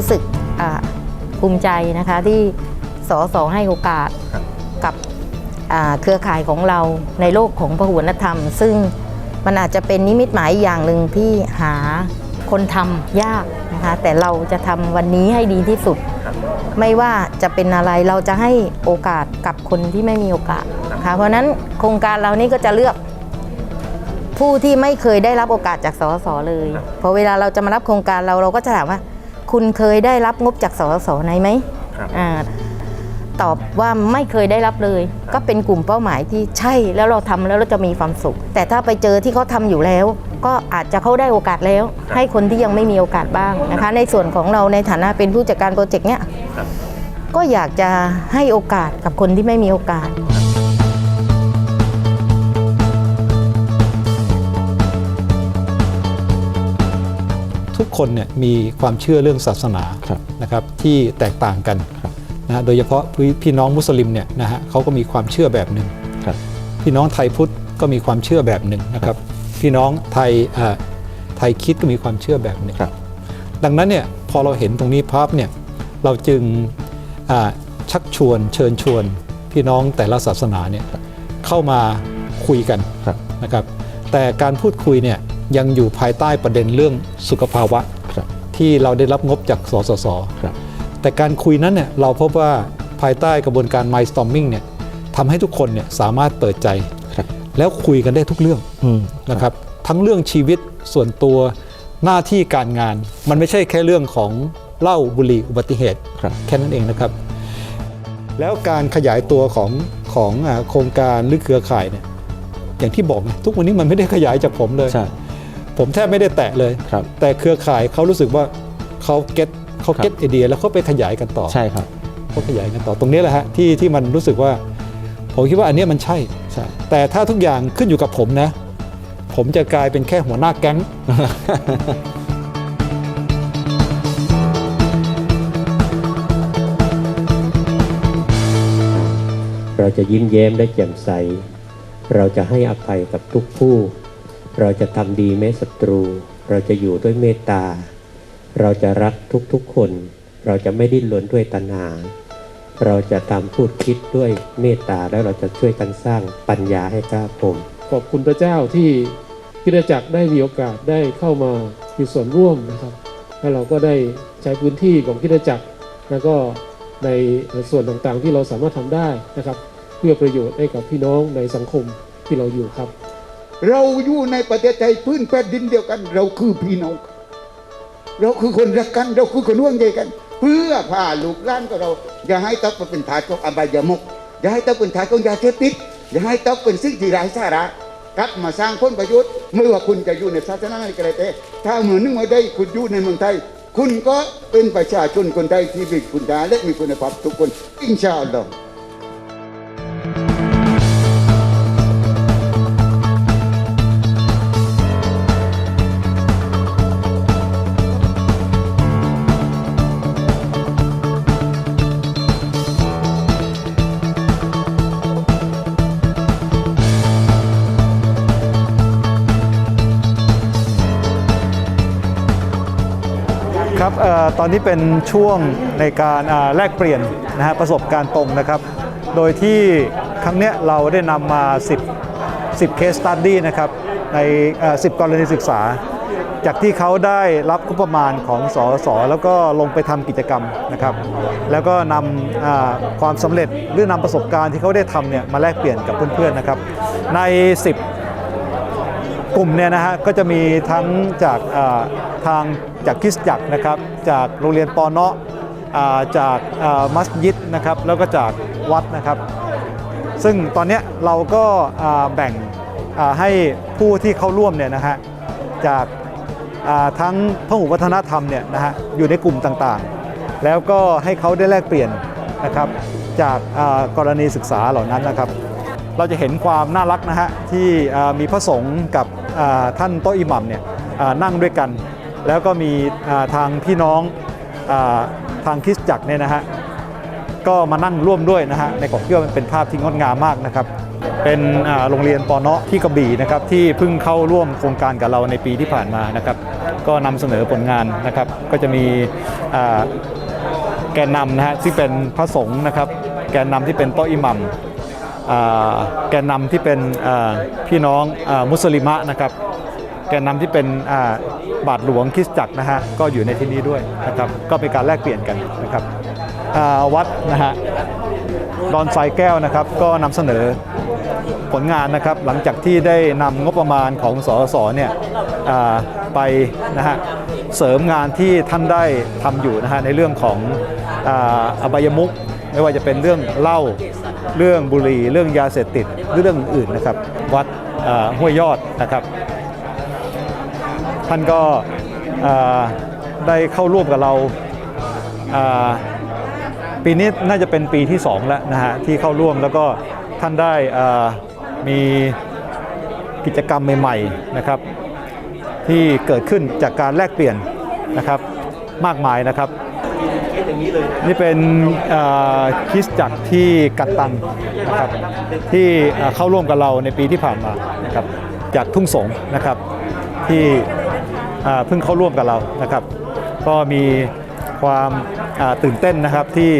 รู้สึกอ่าภูมิใจนะคะที่สสให้โอกาสครับกับอ่าเครือข่ายของเราในโลกของพหุนธรรม ซึ่งมันอาจจะเป็นนิมิตหมายอย่างหนึ่งที่หาคนทำยากนะคะแต่เราจะทำวันนี้ให้ดีที่สุดครับไม่ว่าจะเป็นอะไรเราจะให้โอกาสกับคนที่ไม่มีโอกาสนะคะเพราะฉะนั้นโครงการเรานี่ก็จะเลือกผู้ที่ไม่เคยได้รับโอกาสจากสสเลย พอเวลาเราจะมารับโครงการเราเราก็จะถามว่า คุณเคยได้รับงบจากสสไหนไหมครับอ่าตอบว่าไม่เคยได้รับเลย ก็เป็นกลุ่มเป้าหมายที่ใช่แล้วเราทำแล้วเราจะมีความสุข แต่ถ้าไปเจอที่เขาทำอยู่แล้ว ก็อาจจะเขาได้โอกาสแล้ว ให้คนที่ยังไม่มีโอกาสบ้างนะคะ ในส่วนของเราในฐานะเป็นผู้จัดการโปรเจกต์เนี้ยครับก็อยากจะให้โอกาสกับคนที่ไม่มีโอกาส ทุกคนเนี่ยมีความเชื่อเรื่องศาสนาครับนะครับที่แตกต่างกันครับนะฮะโดยเฉพาะพี่พี่น้องมุสลิมเนี่ยนะฮะเขาก็มีความเชื่อแบบหนึ่งครับพี่น้องไทยพุทธก็มีความเชื่อแบบหนึ่งนะครับ พี่น้องไทยเอ่อไทยคริดก็มีความเชื่อแบบหนึ่งครับดังนั้นเนี่ยพอเราเห็นตรงนี้ภาพเนี่ยเราจึงอ่าชักชวนเชิญชวน พี่น้องแต่ละศาสนาเนี่ยเข้ามาคุยกันครับนะครับ แต่การพูดคุยเนี่ย ยังอยู่ภายใต้ประเด็นเรื่องสุขภาวะครับที่เราได้รับงบจากสสสครับแต่การคุยนั้นเนี่ยเราพบว่าภายใต้กระบวนการ mindstorming เนี่ยทำให้ทุกคนเนี่ยสามารถเปิดใจครับแล้วคุยกันได้ทุกเรื่องอืมนะครับทั้งเรื่องชีวิตส่วนตัวหน้าที่การงาน มันไม่ใช่แค่เรื่องของเหล้าบุหรี่อุบัติเหตุครับแค่นั้นเองนะครับ แล้วการขยายตัวของของอาโครงการหรือเครือข่ายเนี่ยอย่างที่บอกไงทุกวันนี้มันไม่ได้ขยายจากผมเลยใช่ ผมแทบไม่ได้แตะเลย ครับ แต่เครือข่ายเขารู้สึกว่าเขาเก็ตเขาครับเก็ตไอเดีย แล้วเขาไปขยายกันต่อใช่ครับเขาขยายกันต่อตรงนี้แหละฮะที่ที่มันรู้สึกว่าผมคิดว่าอันเนี้ยมันใช่ ใช่แต่ถ้าทุกอย่างขึ้นอยู่กับผมนะ ผมจะกลายเป็นแค่หัวหน้าแก๊ง เราจะยิ้มแย้มและแจ่มใส เราจะให้อภัยกับทุกผู้ เราจะทำดีแม้ศัตรู เราจะอยู่ด้วยเมตตา เราจะรักทุกๆคน เราจะไม่ดิ้นรนด้วยตัณหา เราจะทำพูดคิดด้วยเมตตาแล้วเราจะช่วยกันสร้างปัญญาให้กล้าพงขอบคุณพระเจ้าที่คริดจักรได้มีโอกาสได้เข้ามามีส่วนร่วมนะครับและเราก็ได้ใช้พื้นที่ของคริดจักร แล้วก็ในส่วนต่างๆที่เราสามารถทำได้นะครับ เพื่อประโยชน์ให้กับพี่น้องในสังคมที่เราอยู่ครับ เราอยู่ในประเทศไทยพื้นแผ่นดินเดียวกัน เราคือพี่น้อง เราคือคนรักกัน เราคือคนร่วมใจกัน เพื่อพาลูกหลานของเรา อย่าให้ตกปเป็นทาสของอบายมุกอย่าให้ตกเป็นทาสของยาเสพติดอย่าให้ตกเป็นสิ่งที่ไร้สาระกลับมาสร้างผลประโยชน์ไม่ว่าคุณจะอยู่ในศาสนาไหนก็แล้วแต่ถ้าเหมือนนึกว่าได้คุณอยู่ในเมืองไทย คุณก็เป็นประชาชนคนไทยที่มีคุณค่าและมีคุณภาพทุกคนอินชาอัลลอฮ์ ตอนนี้เป็นช่วงในการแลกเปลี่ยนนะฮะประสบการณ์ตรงนะครับ โดยที่ครั้งเนี้ยเราได้นำมา 10 10 case study นะครับ ในเอ่อ10 กรณีศึกษา จากที่เขาได้รับงบประมาณของสสแล้วก็ลงไปทำกิจกรรมนะครับ แล้วก็นำอ่าความสำเร็จหรือนำประสบการณ์ที่เขาได้ทำเนี่ยมาแลกเปลี่ยนกับเพื่อนๆนะครับ ใน 10 กลุ่มเนี่ยนะฮะก็จะมีทั้งจากอ่าทาง จากคริสตจักรนะครับจากโรงเรียนปอเนาะจากมัสยิดนะครับแล้วก็จากวัดนะครับ ซึ่งตอนนี้เราก็แบ่งให้ผู้ที่เข้าร่วมเนี่ยนะฮะจากทั้งพหุวัฒนธรรมเนี่ยนะฮะอยู่ในกลุ่มต่างๆ แล้วก็ให้เขาได้แลกเปลี่ยนนะครับจากกรณีศึกษาเหล่านั้นนะครับ เราจะเห็นความน่ารักนะฮะที่มีพระสงฆ์กับท่านโตอิหมัมเนี่ยนั่งด้วยกัน แล้วก็มีทางพี่น้องอทางคริสตจักรเนี่ยนะฮะก็มานั่งร่วมด้วยนะฮะในของเที่ยวมันเป็นภาพที่งดงามมากนะครับ เป็นโรงเรียนปอเนาะที่กระบี่นะครับที่เพิ่งเข้าร่วมโครงการกับเราในปีที่ผ่านมานะครับ ก็นำเสนอผลงานนะครับ ก็จะมีแกนนำนะฮะที่เป็นพระสงฆ์นะครับ แกนนำที่เป็นโตะอิหมัมแกนนำที่เป็นพี่น้องอมุสลิมะนะครับ แกนนำที่เป็นบาทหลวงคริสตจักรนะฮะก็อยู่ในที่นี้ด้วยนะครับก็เป็นการแลกเปลี่ยนกันนะครับวัดนะฮะดอนทรายแก้วนะครับก็นำเสนอผลงานนะครับหลังจากที่ได้นำงบประมาณของสสเนี่ยไปนะฮะเสริมงานที่ท่านได้ทำอยู่นะฮะในเรื่องของอาบายมุกไม่ว่าจะเป็นเรื่องเหล้าเรื่องบุหรี่ เรื่องยาเสพติดหรือเรื่องอื่นๆนะครับ วัดห้วยยอดนะครับ ท่านก็ได้เข้าร่วมกับเราปีนี้น่าจะเป็นปีที่ 2 แล้วนะฮะที่เข้าร่วมแล้วก็ท่านได้มีกิจกรรมใหม่ๆนะครับ ที่เกิดขึ้นจากการแลกเปลี่ยนนะครับมากมายนะครับ นี่เป็นคริสจักรที่กัตตันนะครับที่เข้าร่วมกับเราในปีที่ผ่านมานะครับจากทุ่งสงนะครับที่ เพิ่งเข้าร่วมกับเรานะครับ ก็มีความตื่นเต้นนะครับที่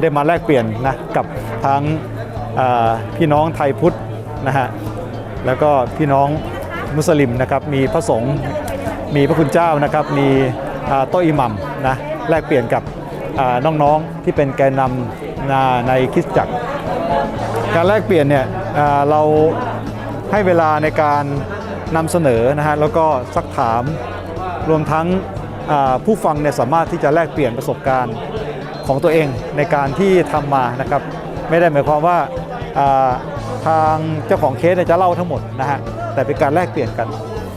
ได้มาแลกเปลี่ยนนะกับทั้งพี่น้องไทยพุทธนะฮะแล้วก็พี่น้องมุสลิมนะครับมีพระสงฆ์มีพระคุณเจ้านะครับมีโตะอิหมัมนะแลกเปลี่ยนกับน้องๆที่เป็นแกนนำในคริสตจักร การแลกเปลี่ยนเนี่ยเราให้เวลาในการ นำเสนอนะฮะแล้วก็ซักถามรวมทั้งผู้ฟังเนี่ยสามารถที่จะแลกเปลี่ยนประสบการณ์ของตัวเองในการที่ทำมานะครับ ไม่ได้หมายความว่าาทางเจ้าของเคสเนี่ยจะเล่าทั้งหมดนะฮะแต่เป็นการแลกเปลี่ยนกัน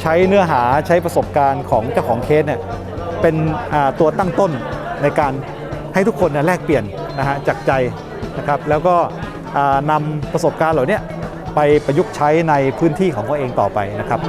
ใช้เนื้อหาใช้ประสบการณ์ของเจ้าของเคสเนี่ยเป็นตัวตั้งต้นในการให้ทุกคนเนี่ยแลกเปลี่ยนนะฮะจากใจนะครับแล้วก็อ่านำประสบการณ์เหล่านี้ ไปประยุกต์ใช้ในพื้นที่ของตัวเองต่อไปนะครับ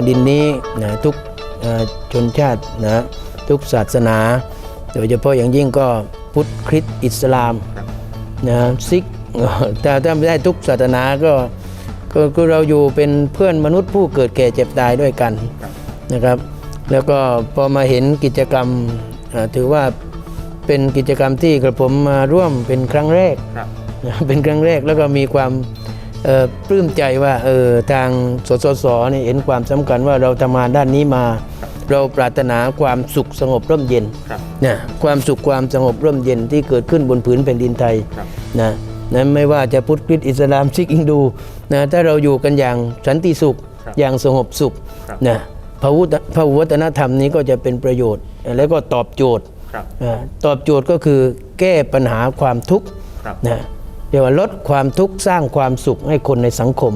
ผ่นดินนี้นะทุกอ่าชนชาตินะทุกศาสนา โดยเฉพาะอย่างยิ่งก็พุทธคริสต์อิสลามนะซิกแต่ถ้าไม่ได้ทุกศาสนาก็ก็คือเราอยู่เป็นเพื่อนมนุษย์ผู้เกิดแก่เจ็บตายด้วยกันนะครับ แล้วก็พอมาเห็นกิจกรรมอ่าถือว่าเป็นกิจกรรมที่กระผมมาร่วมเป็นครั้งแรกนะเป็นครั้งแรกแล้วก็มีความเอ่อ ปลื้มใจว่าเออทางสสสเนี่ยเห็นความสำคัญว่าเราทำงานด้านนี้มา เราปรารถนาความสุขสงบร่มเย็นนะความสุขความสงบร่มเย็นที่เกิดขึ้นบนผืนแผ่นดินไทยนะนะไม่ว่าจะพุทธคริสต์อิสลามซิกอินดูนะถ้าเราอยู่กันอย่างสันติสุขอย่างสงบสุขนะพระวุฒพระวัฒนธรรมนี้ก็จะเป็นประโยชน์ แล้วก็ตอบโจทย์อ่าตอบโจทย์ก็คือแก้ปัญหาความทุกข์นะ เรียกว่าลดความทุกข์สร้างความสุขให้คนในสังคม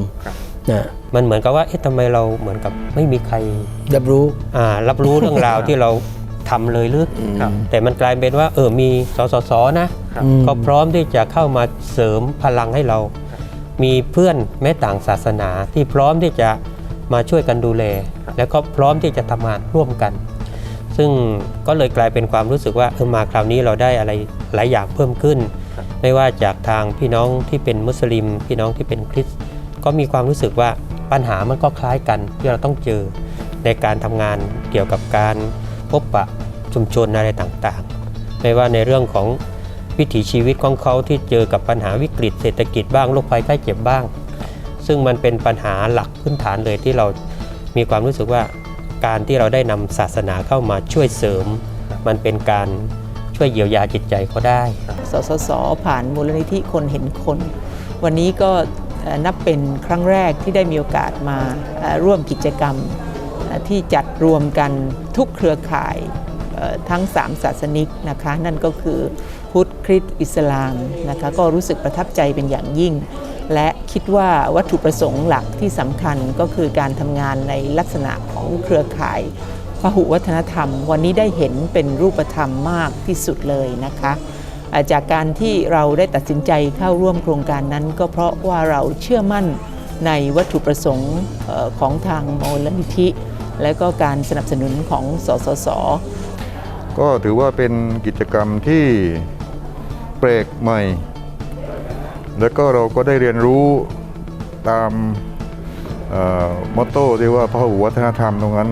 นะมันเหมือนกับว่าเอ๊ะทำไมเราเหมือนกับไม่มีใครรับรู้อ่ารับรู้เรื่องราวที่เราทำเลยหรืออแต่มันกลายเป็นว่าเออมีสสสนะอืมก็พร้อมที่จะเข้ามาเสริมพลังให้เรา มีเพื่อนแม้ต่างศาสนาที่พร้อมที่จะมาช่วยกันดูแล แล้วก็พร้อมที่จะทำงานร่วมกัน ซึ่งก็เลยกลายเป็นความรู้สึกว่าเออมาคราวนี้เราได้อะไรหลายอย่างเพิ่มขึ้น ไม่ว่าจากทางพี่น้องที่เป็นมุสลิม พี่น้องที่เป็นคริสต์ก็มีความรู้สึกว่าปัญหามันก็คล้ายกันที่เราต้องเจอในการทำงานเกี่ยวกับการพบปะชุมชนอะไรต่างๆ ไม่ว่าในเรื่องของวิถีชีวิตของเขาที่เจอกับปัญหาวิกฤตเศรษฐกิจบ้างโรคภัยไข้เจ็บบ้าง ซึ่งมันเป็นปัญหาหลักพื้นฐานเลยที่เรามีความรู้สึกว่าการที่เราได้นำศาสนาเข้ามาช่วยเสริม มันเป็นการ ช่วยเยียวยาจิตใจเขาได้ สสส ผ่านมูลนิธิคนเห็นคน วันนี้ก็นับเป็นครั้งแรกที่ได้มีโอกาสมาร่วมกิจกรรมที่จัดรวมกันทุกเครือข่ายทั้ง3ศาสนิกนะคะนั่นก็คือพุทธคริสต์อิสลามนะคะก็รู้สึกประทับใจเป็นอย่างยิ่ง และคิดว่าวัตถุประสงค์หลักที่สำคัญก็คือการทำงานในลักษณะของเครือข่าย พหุวัฒนธรรม วันนี้ได้เห็นเป็นรูปธรรมมากที่สุดเลยนะคะจากการที่เราได้ตัดสินใจเข้าร่วมโครงการนั้น ก็เพราะว่าเราเชื่อมั่นในวัตถุประสงค์ของทางมูลนิธิ และก็การสนับสนุนของสสส ก็ถือว่าเป็นกิจกรรมที่แปลกใหม่ แล้วก็เราก็ได้เรียนรู้ตามมอตโต้ที่ว่าพหุวัฒนธรรมตรงนั้น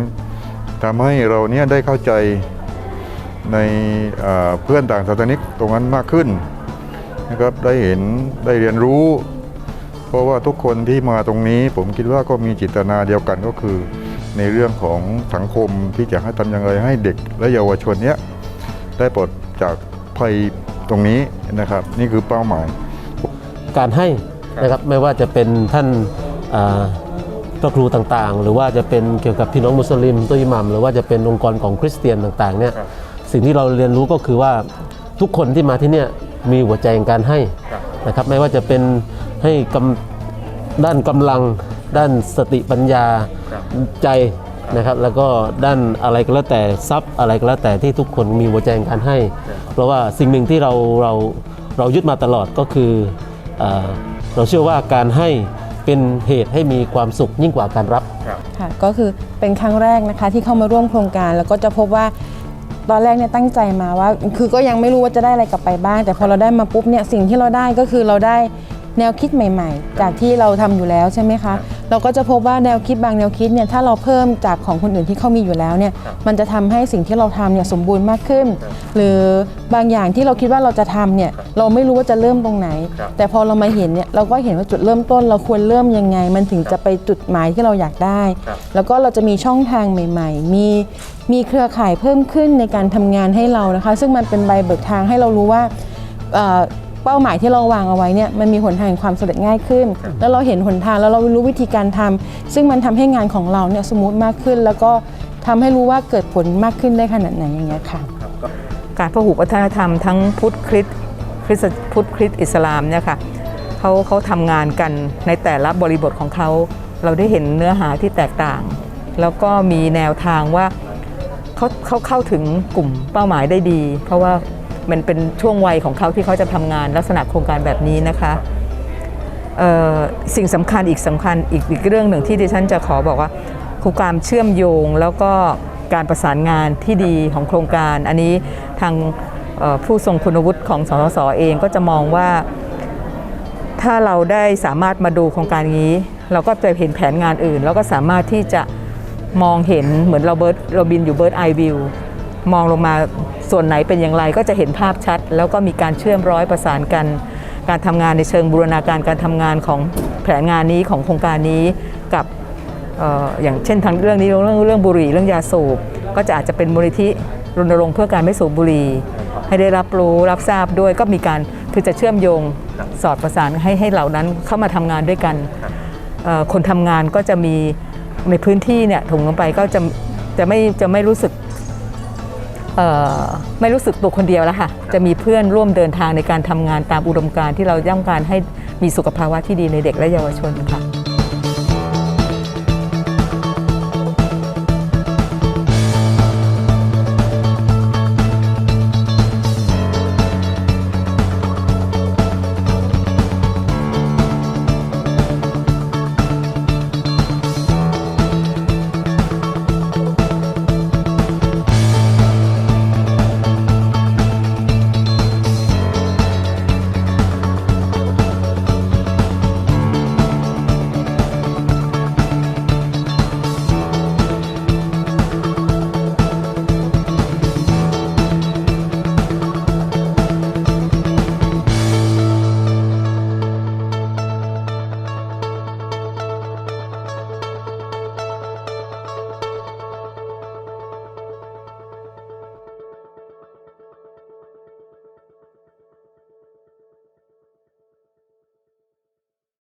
ทำให้เราเนี่ยได้เข้าใจในเอ่อเพื่อนต่างศาสนิกตรงนั้นมากขึ้นนะครับได้เห็นได้เรียนรู้ เพราะว่าทุกคนที่มาตรงนี้ผมคิดว่าก็มีจิตนาเดียวกันก็คือ ในเรื่องของสังคมที่จะให้ทำอย่างไรให้เด็กและเยาวชนเนี้ยได้ปลดจากภัยตรงนี้นะครับ นี่คือเป้าหมาย การให้นะครับไม่ว่าจะเป็นท่านอ่า พระครูต่างๆ หรือว่าจะเป็นเกี่ยวกับพี่น้องมุสลิมตัวอิหมัมหรือว่าจะเป็นองค์กรของคริสเตียนต่างๆเนี่ยสิ่งที่เราเรียนรู้ก็คือว่าทุกคนที่มาที่เนี่ยมีหัวใจในการให้นะครับไม่ว่าจะเป็นให้กำด้านกำลัง ด้านสติปัญญาใจนะครับแล้วก็ด้านอะไรก็แล้วแต่ทรัพย์อะไรก็แล้วแต่ที่ทุกคนมีหัวใจในการให้ เพราะว่าสิ่งหนึ่งที่เราเราเรายึดมาตลอดก็คือเอ่อเราเชื่อว่าการให้ เป็นเหตุให้มีความสุขยิ่งกว่าการรับ ค่ะก็คือเป็นครั้งแรกนะคะที่เข้ามาร่วมโครงการแล้วก็จะพบว่าตอนแรกเนี่ยตั้งใจมาว่า คือก็ยังไม่รู้ว่าจะได้อะไรกลับไปบ้าง แต่พอเราได้มาปุ๊บเนี่ยสิ่งที่เราได้ก็คือเราได้ แนวคิดใหม่ ๆ จากที่เราทำอยู่แล้วใช่ไหมคะ เราก็จะพบว่าแนวคิดบางแนวคิดเนี่ยถ้าเราเพิ่มจากของคนอื่นที่เขามีอยู่แล้วเนี่ยมันจะทำให้สิ่งที่เราทำเนี่ยสมบูรณ์มากขึ้น หรือบางอย่างที่เราคิดว่าเราจะทำเนี่ยเราไม่รู้ว่าจะเริ่มตรงไหน แต่พอเรามาเห็นเนี่ยเราก็เห็นว่าจุดเริ่มต้น เราควรเริ่มยังไง มันถึงจะไปจุดหมายที่เราอยากได้ แล้วก็เราจะมีช่องทางใหม่ ๆ มีมีเครือข่ายเพิ่มขึ้นในการทำงานให้เรานะคะ ซึ่งมันเป็นใบเบิกทางให้เรารู้ว่า เอ่อเป้าหมายที่เราวางเอาไว้เนี่ยมันมีหนทางแห่งความสำเร็จง่ายขึ้น แล้วเราเห็นหนทางแล้วเรารู้วิธีการทำซึ่งมันทำให้งานของเราเนี่ยสมูทมากขึ้น แล้วก็ทำให้รู้ว่าเกิดผลมากขึ้นได้ขนาดไหนอย่างเงี้ยค่ะการพหุวัฒนธรรมทั้งพุทธคริสต์คริสต์พุทธคริสต์อิสลามเนี่ยค่ะเขาเขาทำงานกันในแต่ละบริบทของเขา เราได้เห็นเนื้อหาที่แตกต่าง แล้วก็มีแนวทางว่าเขาเขาเข้าถึงกลุ่มเป้าหมายได้ดี เพราะว่า มันเป็นช่วงวัยของเขาที่เขาจะทำงานลักษณะโครงการแบบนี้นะคะสิ่งสำคัญอีกสำคัญอีกอีกเรื่องหนึ่งที่ดิฉันจะขอบอกว่าคือการเชื่อมโยงแล้วก็การประสานงานที่ดีของโครงการ อันนี้ทางผู้ทรงคุณวุฒิของสสสเองก็จะมองว่า ถ้าเราได้สามารถมาดูโครงการนี้ เราก็จะเห็นแผนงานอื่น แล้วก็สามารถที่จะมองเห็นเหมือนเราเบิร์ดเราบินอยู่เบิร์ดไอวิวมองลงมา ส่วนไหนเป็นอย่างไรก็จะเห็นภาพชัด แล้วก็มีการเชื่อมร้อยประสานกัน การทำงานในเชิงบูรณาการการทำงานของแผนงานนี้ของโครงการนี้กับอออย่างเช่นทางเรื่องนี้เรื่องเรื่องบุหรี่เรื่องยาสูบก็จะอาจจะเป็นมูลนิธิรณรงค์เพื่อการไม่สูบบุหรี่ให้ได้รับรู้รับทราบด้วยก็มีการคือจะเชื่อมโยงสอดประสานให้ให้เหล่านั้นเข้ามาทำงานด้วยกัน คนทำงานก็จะมีในพื้นที่เนี่ยถุงลงไปก็จะจะไม่จะไม่รู้สึก ไม่รู้สึกตัวคนเดียวแล้วค่ะ จะมีเพื่อนร่วมเดินทางในการทำงานตามอุดมการณ์ที่เราต้องการให้มีสุขภาวะที่ดีในเด็กและเยาวชนค่ะ